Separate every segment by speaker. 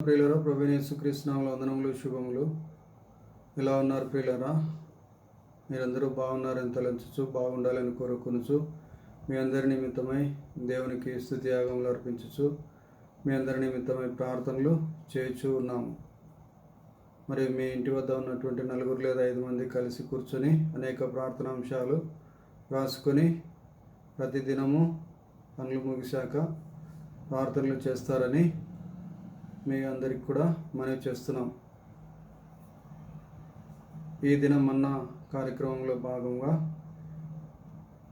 Speaker 1: ప్రియులరా ప్రభు కృష్ణంలో వందనములు శుభములు. ఎలా ఉన్నారు ప్రియులరా? మీరందరూ బాగున్నారని తలంచచ్చు బాగుండాలని కోరుకునుచు. మీ అందరి నిమిత్తమై దేవునికి స్థుతి యాగములు అర్పించచ్చు మీ అందరి నిమిత్తమై ప్రార్థనలు చేయుచు ఉన్నాము మరి మీ ఇంటి వద్ద ఉన్నటువంటి నలుగురు లేదా ఐదు మంది కలిసి కూర్చొని అనేక ప్రార్థనా అంశాలు రాసుకొని ప్రతిదినము పనులు ముగిశాక ప్రార్థనలు చేస్తారని మీ అందరికి కూడా మనవి చేస్తున్నాం. ఈ దినం అన్న కార్యక్రమంలో భాగంగా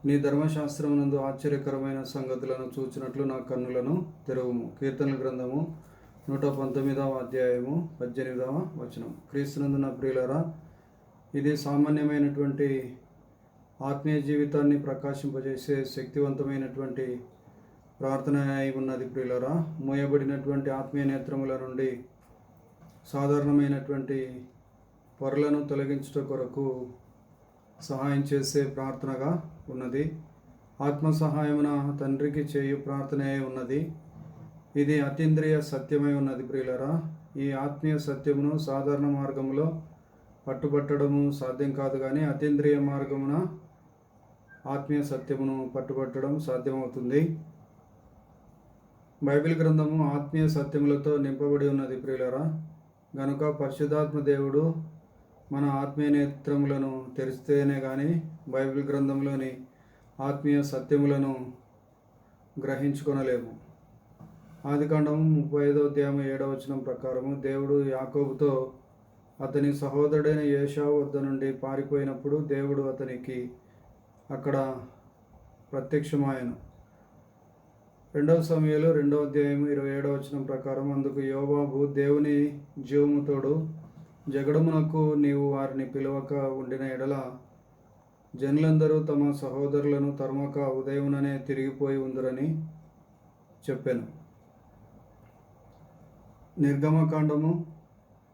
Speaker 1: నీ ధర్మశాస్త్రం నందు ఆశ్చర్యకరమైన సంగతులను చూచినట్లు నా కన్నులను తెరవము. కీర్తనల గ్రంథము నూట పంతొమ్మిదవ అధ్యాయము పద్దెనిమిదవ వచనం. క్రీస్తునందు నా ప్రియులరా ఇది సామాన్యమైనటువంటి ఆత్మీయ జీవితాన్ని ప్రకాశింపజేసే శక్తివంతమైనటువంటి ప్రార్థన అయి ఉన్నది ప్రియులరా. మోయబడినటువంటి ఆత్మీయ నేత్రముల నుండి సాధారణమైనటువంటి పొరలను తొలగించుట కొరకు సహాయం చేసే ప్రార్థనగా ఉన్నది. ఆత్మ సహాయమున తండ్రికి చేయు ప్రార్థన అయి ఉన్నది. ఇది అతీంద్రియ సత్యమై ఉన్నది ప్రియులరా. ఈ ఆత్మీయ సత్యమును సాధారణ మార్గములో పట్టుబట్టడము సాధ్యం కాదు కానీ అతీంద్రియ మార్గమున ఆత్మీయ సత్యమును పట్టుబట్టడం సాధ్యమవుతుంది. బైబిల్ గ్రంథము ఆత్మీయ సత్యములతో నింపబడి ఉన్నది ప్రియులరా. గనుక పరిశుధాత్మ దేవుడు మన ఆత్మీయ నేత్రములను తెరిస్తేనే కానీ బైబిల్ గ్రంథంలోని ఆత్మీయ సత్యములను గ్రహించుకొనలేము. ఆదికాండము ముప్పై ఐదో అధ్యాయం ఏడవ వచనం ప్రకారము దేవుడు యాకోబుతో అతని సహోదరుడైన యేషా వద్ద నుండి పారిపోయినప్పుడు దేవుడు అతనికి అక్కడ ప్రత్యక్షమాయను. రెండవ సమయంలో రెండవ అధ్యాయం ఇరవై ఏడవ వచనం ప్రకారం అందుకు యోబాబు దేవుని జీవముతోడు జగడమునకు నీవు వారిని పిలవక ఉండిన ఎడల జనులందరూ తమ సహోదరులను తరుమక ఉదయముననే తిరిగిపోయి ఉందరని చెప్పాను. నిర్గమకాండము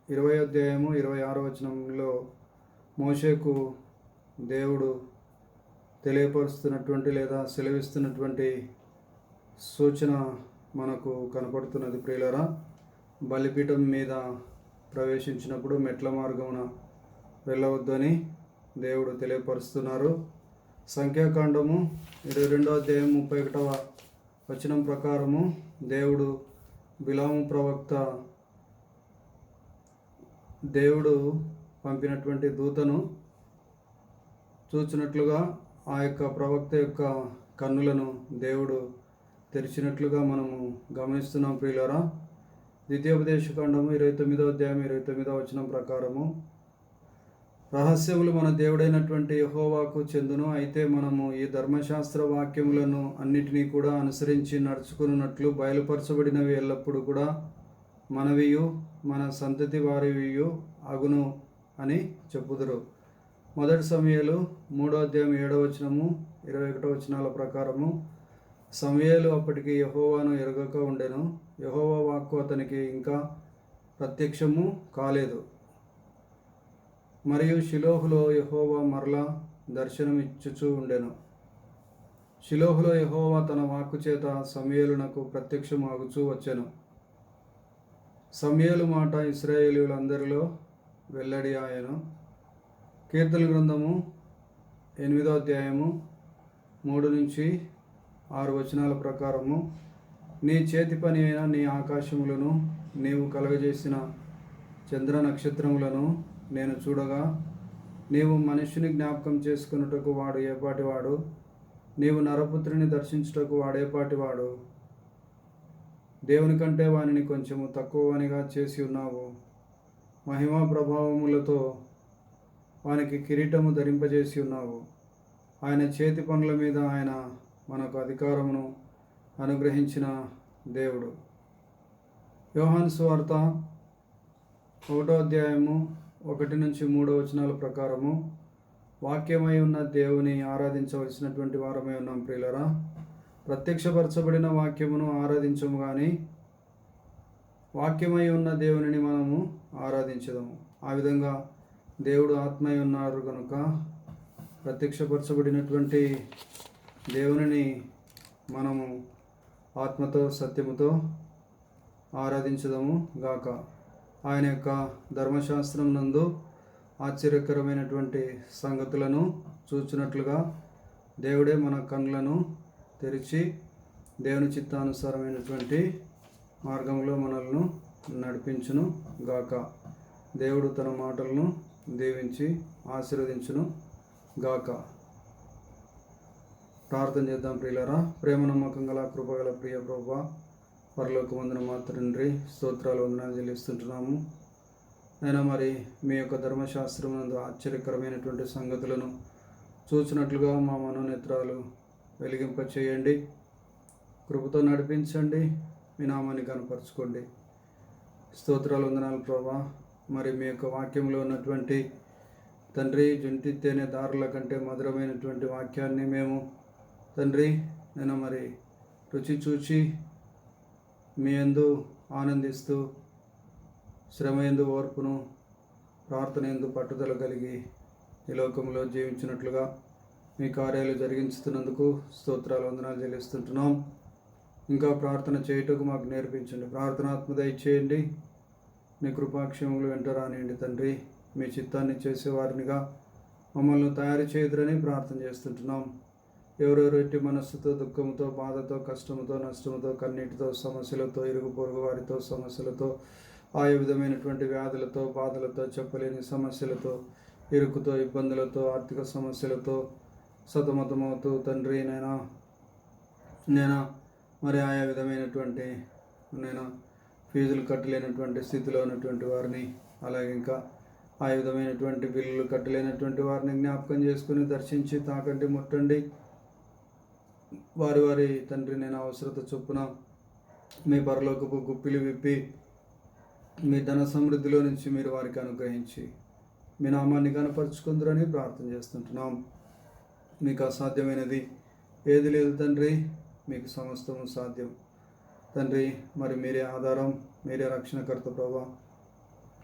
Speaker 1: ఇరవై అధ్యాయము ఇరవై ఆరో వచనంలో మోషేకు దేవుడు తెలియపరుస్తున్నటువంటి లేదా సెలవిస్తున్నటువంటి సూచన మనకు కనపడుతున్నది ప్రియులరా బలిపీఠం మీద ప్రవేశించినప్పుడు మెట్ల మార్గమున వెళ్ళవద్దని దేవుడు తెలియపరుస్తున్నారు. సంఖ్యాకాండము ఇరవై రెండో అధ్యాయం ముప్పై ఒకటవ వచనం ప్రకారము దేవుడు బిలాము ప్రవక్త దేవుడు పంపినటువంటి దూతను చూచినట్లుగా ఆ యొక్క ప్రవక్త యొక్క కన్నులను దేవుడు తెరిచినట్లుగా మనము గమనిస్తున్నాం ప్రియులరా. ద్వితీయోపదేశకాండము ఇరవై తొమ్మిదో అధ్యాయం ఇరవై తొమ్మిదో వచనం ప్రకారము. రహస్యములు మన దేవుడైనటువంటి యహోవాకు చెందును అయితే మనము ఈ ధర్మశాస్త్ర వాక్యములను అన్నిటినీ కూడా అనుసరించి నడుచుకున్నట్లు బయలుపరచబడినవి ఎల్లప్పుడూ కూడా మనవియు మన సంతతి వారివియు అగును అని చెప్పుదురు. మొదటి సమయాలు మూడో అధ్యాయం ఏడవ వచనము ఇరవై ఒకటో వచనాల ప్రకారము. సమయాలు అప్పటికి యహోవాను ఎరగక ఉండెను. యహోవా వాక్కు అతనికి ఇంకా ప్రత్యక్షము కాలేదు. మరియు షిలోహులో యహోవా మరలా దర్శనమిచ్చుచూ ఉండెను. షిలోహులో యహోవా తన వాక్కు చేత సమయలునకు ప్రత్యక్షమాగుచూ వచ్చెను. సమయలు మాట ఇస్రాయేలీలందరిలో వెల్లడి ఆయను. కీర్తన గ్రంథము ఎనిమిదో అధ్యాయము మూడు నుంచి ఆరు వచనాల ప్రకారము నీ చేతి పని అయిన నీ ఆకాశములను నీవు కలగజేసిన చంద్ర నక్షత్రములను నేను చూడగా నీవు మనిషిని జ్ఞాపకం చేసుకున్నటకు వాడు ఏపాటివాడు నీవు నరపుత్రుని దర్శించుటకు వాడేపాటివాడు దేవుని కంటే వానిని కొంచెము తక్కువనిగా చేసి ఉన్నావు. మహిమా ప్రభావములతో వానికి కిరీటము ధరింపజేసి ఉన్నావు. ఆయన చేతి పనుల మీద ఆయన మనకు అధికారమును అనుగ్రహించిన దేవుడు. యోహాన్ సువార్త ఒకటో అధ్యాయము ఒకటి నుంచి మూడో వచనాల ప్రకారము వాక్యమై ఉన్న దేవుని ఆరాధించవలసినటువంటి వారమై ఉన్నాం ప్రియులరా. ప్రత్యక్షపరచబడిన వాక్యమును ఆరాధించము కానీ వాక్యమై ఉన్న దేవునిని మనము ఆరాధించదము. ఆ విధంగా దేవుడు ఆత్మై ఉన్నారు కనుక ప్రత్యక్షపరచబడినటువంటి దేవునిని మనము ఆత్మతో సత్యముతో ఆరాధించదము గాక. ఆయన యొక్క ధర్మశాస్త్రం నందు ఆశ్చర్యకరమైనటువంటి సంగతులను చూచినట్లుగా దేవుడే మన కళ్ళను తెరిచి దేవుని చిత్తానుసారమైనటువంటి మార్గంలో మనల్ని నడిపించును గాక. దేవుడు తన మాటలను దీవించి ఆశీర్వదించును గాక. ప్రార్థన చేద్దాం ప్రియులరా. ప్రేమ నమ్మకం గల కృపగల ప్రియ ప్రభా పరలోకి వందన మాత్రండ్రి స్తోత్రాలు వందనాలు చెల్లిస్తుంటున్నాము. అయినా మరి మీ యొక్క ధర్మశాస్త్రం నందు ఆశ్చర్యకరమైనటువంటి సంగతులను చూసినట్లుగా మా మనోనేత్రాలు వెలిగింప చేయండి కృపతో నడిపించండి. మీ నామాన్ని కనపరచుకోండి స్తోత్రాలు వందనాలు ప్రభా. మరి మీ యొక్క వాక్యంలో ఉన్నటువంటి తండ్రి జుంటితేనే దారుల కంటే మధురమైనటువంటి వాక్యాన్ని మేము తండ్రి నేను మరి రుచి చూచి మీ ఎందు ఆనందిస్తూ శ్రమ ఎందు ఓర్పును ప్రార్థన ఎందు పట్టుదల కలిగి ఈ లోకంలో జీవించినట్లుగా మీ కార్యాలు జరిగించుతున్నందుకు స్తోత్రాలు వందనాలు చెల్లిస్తుంటున్నాం. ఇంకా ప్రార్థన చేయుటకు మాకు నేర్పించండి. ప్రార్థనాత్మద ఇచ్చేయండి మీ కృపాక్షేమములు వెంట రానియండి తండ్రి. మీ చిత్తాన్ని చేసేవారినిగా మమ్మల్ని తయారు చేయదురని ప్రార్థన చేస్తుంటున్నాం. ఎవరెవరు మనస్సుతో దుఃఖంతో బాధతో కష్టంతో నష్టంతో కన్నీటితో సమస్యలతో ఇరుగు పొరుగు వారితో సమస్యలతో ఆయా విధమైనటువంటి వ్యాధులతో బాధలతో చెప్పలేని సమస్యలతో ఇరుకుతో ఇబ్బందులతో ఆర్థిక సమస్యలతో సతమతమవుతూ తండ్రి నైనా? నేను? మరి ఆయా విధమైనటువంటి నేను? ఫీజులు కట్టలేనటువంటి స్థితిలో ఉన్నటువంటి వారిని అలాగే ఇంకా ఆ విధమైనటువంటి బిల్లులు కట్టలేనటువంటి వారిని జ్ఞాపకం చేసుకుని దర్శించి తాకండి ముట్టండి. వారి వారి తండ్రి నేను అవసరత చొప్పున మీ పరలోకపు గుప్పిలు విప్పి మీ ధన సమృద్ధిలో నుంచి మీరు వారికి అనుగ్రహించి మీ నామాన్ని కనపరుచుకుందరని ప్రార్థన చేస్తుంటున్నాం. మీకు అసాధ్యమైనది ఏది లేదు తండ్రి మీకు సమస్తము సాధ్యం. తండ్రి మరి మీరే ఆధారం మీరే రక్షణకర్త ప్రభా.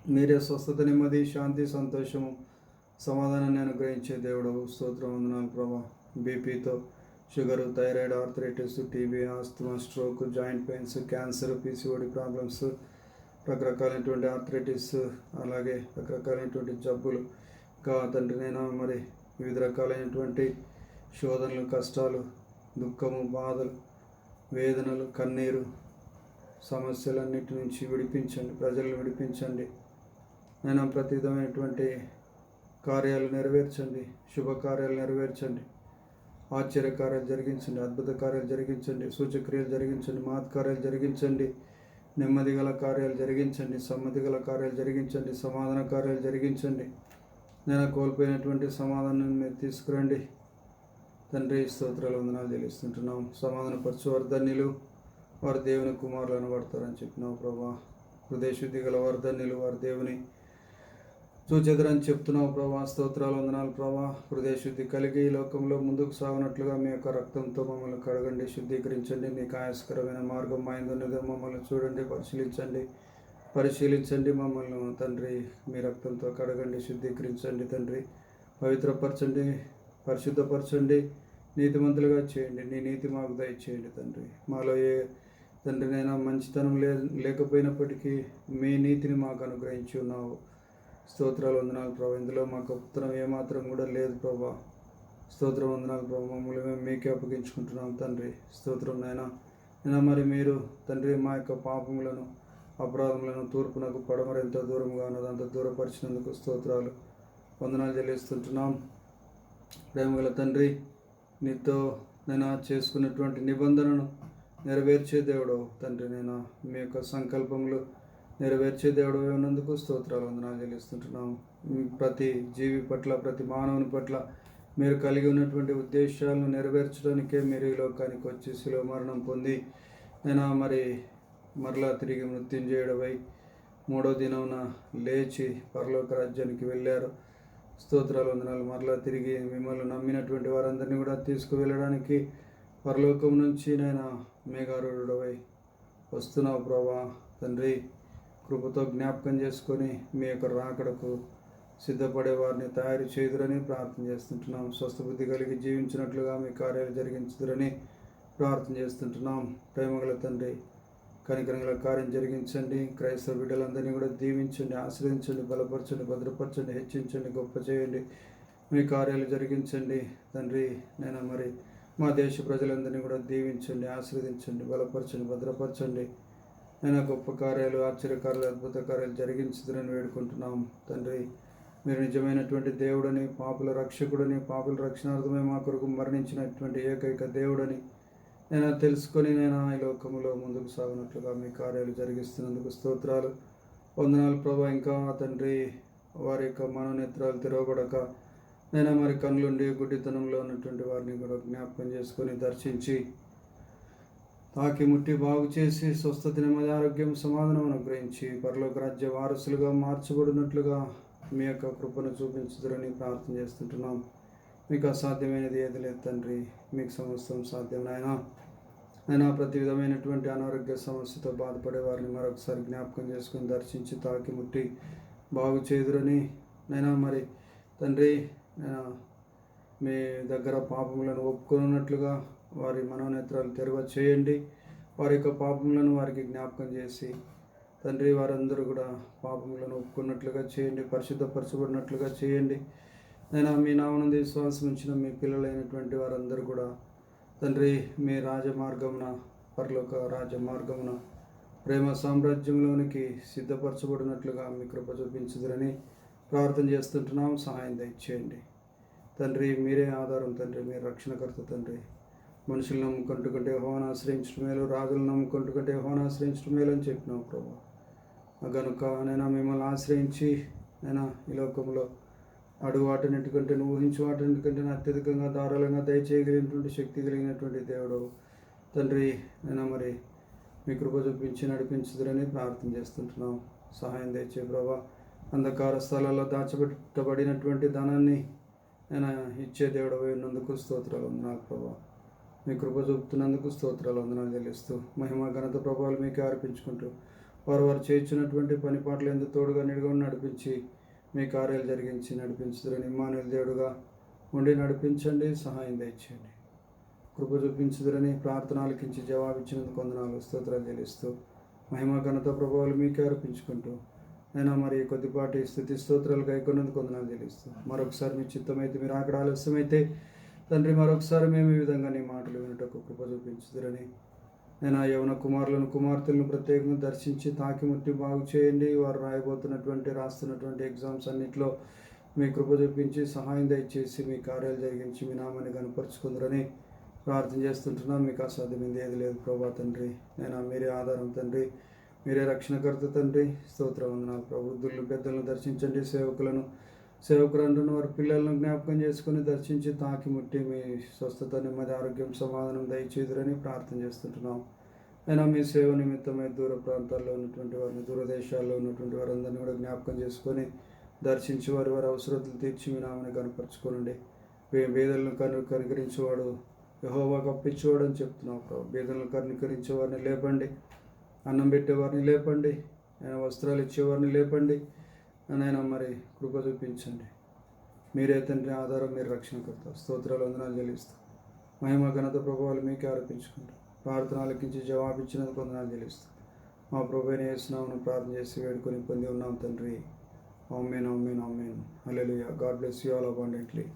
Speaker 1: మీరే స్వస్థత నెమ్మది శాంతి సంతోషము సమాధానాన్ని అనుగ్రహించే దేవుడు స్తోత్రం వందనాలు ప్రభా. బీపీతో sugar thyroid arthritis TB asthma stroke joint pains cancer PCOD problems రకరకాలైనటువంటి ఆర్థరైటిస్ అలాగే రకరకాలైనటువంటి జబ్బులు. ఇంకా తండ్రి నేను? మరి వివిధ రకాలైనటువంటి శోధనలు కష్టాలు దుఃఖము బాధలు వేదనలు కన్నీరు సమస్యలన్నిటి నుంచి విడిపించండి. ప్రజలను విడిపించండి. నేను? ప్రతి విధమైనటువంటి కార్యాలు నెరవేర్చండి. శుభకార్యాలు నెరవేర్చండి. ఆశ్చర్య కార్యాలు జరిగించండి అద్భుత కార్యాలు జరిగించండి సూచక్రియలు జరిగించండి మహత్కార్యాలు జరిగించండి నెమ్మది గల కార్యాలు జరిగించండి సమ్మతి గల కార్యాలు జరిగించండి సమాధాన కార్యాలు జరిగించండి. నేను కోల్పోయినటువంటి సమాధానం మీరు తీసుకురండి. తండ్రి స్తోత్రాలు వందనాలు సమాధాన సమాధానపరచు వర్ధన్యులు వారి దేవుని కుమారులు అనబడతారని చెప్పినావు ప్రభా. హృదయ శుద్ధి గల వర్ధన్యులు వారి దేవుని చూచెదరని చెప్తున్నావు ప్రభా స్తోత్రాలు వందనాలు ప్రభా. హృదయ శుద్ధి కలిగి ఈ లోకంలో ముందుకు సాగునట్లుగా మీ యొక్క రక్తంతో మమ్మల్ని కడగండి శుద్ధీకరించండి. నీకు ఆయాస్కరమైన మార్గం మైందున్నదో మమ్మల్ని చూడండి పరిశీలించండి. పరిశీలించండి మమ్మల్ని. తండ్రి మీ రక్తంతో కడగండి శుద్ధీకరించండి తండ్రి. పవిత్రపరచండి పరిశుద్ధపరచండి. నీతిమంతులుగా చేయండి. నీ నీతి మాకు దయచేయండి తండ్రి. మాలో ఏ తండ్రి నైనా మంచితనం లే లేకపోయినప్పటికీ మీ నీతిని మాకు అనుగ్రహించి ఉన్నావు. స్తోత్రాలు వందనాలు ప్రభా. ఇందులో మా గొప్పతనం ఏమాత్రం కూడా లేదు ప్రభా. స్తోత్రం వందనాలు ప్రభా. మమ్మల్ని మేము మీకే అప్పగించుకుంటున్నాం తండ్రి. స్తోత్రం నాయన. నేను మరి మీరు తండ్రి మా యొక్క పాపములను అపరాధములను తూర్పునకు పడమర ఎంత దూరంగా ఉన్నదో అంత దూరపరిచినందుకు స్తోత్రాలు వందనాలు చెల్లిస్తుంటున్నాం ప్రేమగల తండ్రి నీతో నేను చేసుకున్నటువంటి నిబంధనను నెరవేర్చే దేవుడు తండ్రి. నేను మీ యొక్క సంకల్పములు నెరవేర్చే దేవుడు ఉన్నందుకు స్తోత్రాలు వందనాలు చెల్లిస్తుంటున్నాం ప్రతి జీవి పట్ల ప్రతి మానవుని పట్ల మీరు కలిగి ఉన్నటువంటి ఉద్దేశాలను నెరవేర్చడానికే మీరు ఈ లోకానికి వచ్చి శిలో మరణం పొంది నేను మరి మరలా తిరిగి మృత్యుంజయుడవై మూడో దినమున లేచి పరలోక రాజ్యానికి వెళ్ళారు. స్తోత్రాలు వందనాలు. మరలా తిరిగి మిమ్మల్ని నమ్మినటువంటి వారందరినీ కూడా తీసుకువెళ్ళడానికి పరలోకం నుంచి నేను మేఘారుడవై వస్తున్నావు ప్రభా తండ్రి. కృపతో జ్ఞాపకం చేసుకొని మీ యొక్క రాకడకు సిద్ధపడే వారిని తయారు చేయుదురని ప్రార్థన చేస్తుంటున్నాం. స్వస్థబుద్ధి కలిగి జీవించినట్లుగా మీ కార్యాలు జరిగించుదురని ప్రార్థన చేస్తుంటున్నాం. ప్రేమగల తండ్రి కనికరంగల కార్యం జరిగించండి. క్రైస్తవ బిడ్డలందరినీ కూడా దీవించండి ఆశ్రయించండి బలపరచండి భద్రపరచండి హెచ్చించండి గొప్ప చేయండి. మీ కార్యాలు జరిగించండి. తండ్రి నేను మరి మా దేశ ప్రజలందరినీ కూడా దీవించండి ఆశీర్వదించండి బలపరచండి భద్రపరచండి. నేను గొప్ప కార్యాలు ఆశ్చర్యకార్యాలు అద్భుత కార్యాలు జరిగించుదని వేడుకుంటున్నాం. తండ్రి మీరు నిజమైనటువంటి దేవుడని పాపుల రక్షకుడని పాపుల రక్షణార్థమే మా కొరకు మరణించినటువంటి ఏకైక దేవుడని నేను తెలుసుకొని నేను ఈ లోకంలో ముందుకు సాగినట్లుగా మీ కార్యాలు జరిగిస్తున్నందుకు స్తోత్రాలు. వందనాలు ప్రభా. ఇంకా తండ్రి వారి యొక్క మనోనేత్రాలు తిరగబడక నేను మరి కన్నులుండి గుడ్డితనంలో ఉన్నటువంటి వారిని కూడా జ్ఞాపకం చేసుకొని దర్శించి తాకి ముట్టి బాగు చేసి స్వస్థత నెమ్మది ఆరోగ్యం సమాధానం అనుగ్రహించి పరలోక రాజ్య వారసులుగా మార్చబడినట్లుగా మీ యొక్క కృపను చూపించుదరని ప్రార్థన చేస్తుంటున్నాం. మీకు అసాధ్యమైనది ఏది లేదు తండ్రి. మీకు సమస్తం సాధ్యం నాయన. అయినా ప్రతి విధమైనటువంటి అనారోగ్య సమస్యతో బాధపడే వారిని మరొకసారి జ్ఞాపకం చేసుకుని దర్శించి తాకి ముట్టి బాగు చేదురని నైనా మరి తండ్రి నేను మీ దగ్గర పాపములను ఒప్పుకున్నట్లుగా వారి మనోనేత్రాలు తెరవ చేయండి వారి యొక్క పాపములను వారికి జ్ఞాపకం చేసి తండ్రి వారందరూ కూడా పాపములను ఒప్పుకున్నట్లుగా చేయండి పరిశుద్ధపరచబడినట్లుగా చేయండి. నేను మీ నామనంది విశ్వాసం ఉంచిన మీ పిల్లలైనటువంటి వారందరూ కూడా తండ్రి మీ రాజమార్గమున పరలోక రాజమార్గమున ప్రేమ సామ్రాజ్యంలోనికి సిద్ధపరచబడినట్లుగా మీ కృప చూపించుదురని ప్రార్థన చేస్తుంటున్నాం. సహాయం దయచేయండి. తండ్రి మీరే ఆధారం తండ్రి మీరు రక్షణకర్త తండ్రి. మనుషులు నమ్ముకుంటూ కంటే హోన్ ఆశ్రయించడం మేలు రాజులు నమ్ముకుంటూ కంటే హోన్ ఆశ్రయించడం మేలు అని చెప్పినావు ప్రభా. కనుక నేను మిమ్మల్ని ఆశ్రయించి నేను ఈ లోకంలో అడుగు వాటినట్టుకంటే నువ్వు ఊహించు వాటినట్టుకంటే అత్యధికంగా ధారాళంగా దయచేయగలిగినటువంటి శక్తి కలిగినటువంటి దేవుడు. తండ్రి నేను మరి మీ కృప చూపించి నడిపించుదురని ప్రార్థన చేస్తుంటున్నాం. సహాయం తెచ్చే ప్రభా. అంధకార స్థలాల్లో దాచబెట్టబడినటువంటి ధనాన్ని నేను ఇచ్చే దేవుడు ఉన్నందుకు స్తోత్రాలు నాకు ప్రభా. మీ కృప చూపుతున్నందుకు స్తోత్రాలు వందనాలు తెలుస్తూ మహిమ ఘనత ప్రభావాలు మీకే అర్పించుకుంటూ వారు వారు చేయించినటువంటి పని పాటలు ఎందుకు తోడుగా నిడుగా నడిపించి మీ కార్యాలు జరిగించి నడిపించుదని ఇమ్మానుల దేవుడుగా ఉండి నడిపించండి సహాయం దయచేయండి. కృప చూపించుదరని ప్రార్థన ఆలకించి జవాబిచ్చినందుకు వందనాలు స్తోత్రాలు చెల్లిస్తూ మహిమ ఘనత ప్రభావాలు మీకే అర్పించుకుంటూ నేను మరి కొద్దిపాటి స్థుతి స్తోత్రాలు కైకొన్నందుకు వందనాలు చెల్లిస్తూ మరొకసారి మీ చిత్తమైతే మీరు అక్కడ ఆలస్యమైతే తండ్రి మరొకసారి మేము ఈ విధంగా నీ మాటలు వినటకు కృప చూపించుదరని. నేను ఆ యవన కుమారులను కుమార్తెలను ప్రత్యేకంగా దర్శించి తాకి ముట్టి బాగు చేయండి. వారు రాయబోతున్నటువంటి రాస్తున్నటువంటి ఎగ్జామ్స్ అన్నింటిలో మీ కృప చూపించి సహాయం దయచేసి మీ కార్యాలు జరిగించి మీ నామాన్ని కనపరుచుకుందరని ప్రార్థన చేస్తుంటున్నాను మీకు అసాధ్యమైంది ఏది లేదు. ప్రభా తండ్రి నేను మీరే ఆధారం తండ్రి మీరే రక్షణకర్త తండ్రి. స్తోత్ర వందనాలు ప్రభు పెద్దలను దర్శించండి. సేవకులను సేవకులంటున్న వారి పిల్లలను జ్ఞాపకం చేసుకుని దర్శించి తాకి ముట్టి మీ స్వస్థత నెమ్మది ఆరోగ్యం సమాధానం దయచేదురని ప్రార్థన చేస్తుంటున్నాం. అయినా మీ సేవ నిమిత్తమై దూర ప్రాంతాల్లో ఉన్నటువంటి వారిని దూరదేశాల్లో ఉన్నటువంటి వారందరినీ కూడా జ్ఞాపకం చేసుకొని దర్శించి వారి వారి అవసరతలు తీర్చి మీ నామని కనపరచుకోనండి. బేదలను కను కనికరించేవాడు యహోవా కప్పించేవాడు అని చెప్తున్నావు ప్రభు. బేదలను కనికరించే వారిని లేపండి. అన్నం పెట్టేవారిని లేపండి. ఆయన వస్త్రాలు ఇచ్చేవారిని లేపండి. నేను మరి కృప చూపించండి. మీరే తండ్రి ఆధారం మీరు రక్షణకర్త. స్తోత్రాలు వందనాలు చెల్లిస్తూ. మహిమ ఘనత ప్రభావాలు మీకే ఆరోపించుకుంటూ ప్రార్థన ఆలకించి జవాబిచ్చినందుకు వందనాలు చెల్లిస్తూ. మా ప్రభుని వేసినామని ప్రార్థన చేసి వేడుకొని పొంది ఉన్నాం తండ్రి. అమ్మేన్ అమ్మేన్ అమ్మేన్ alleluia God bless you all abundantly.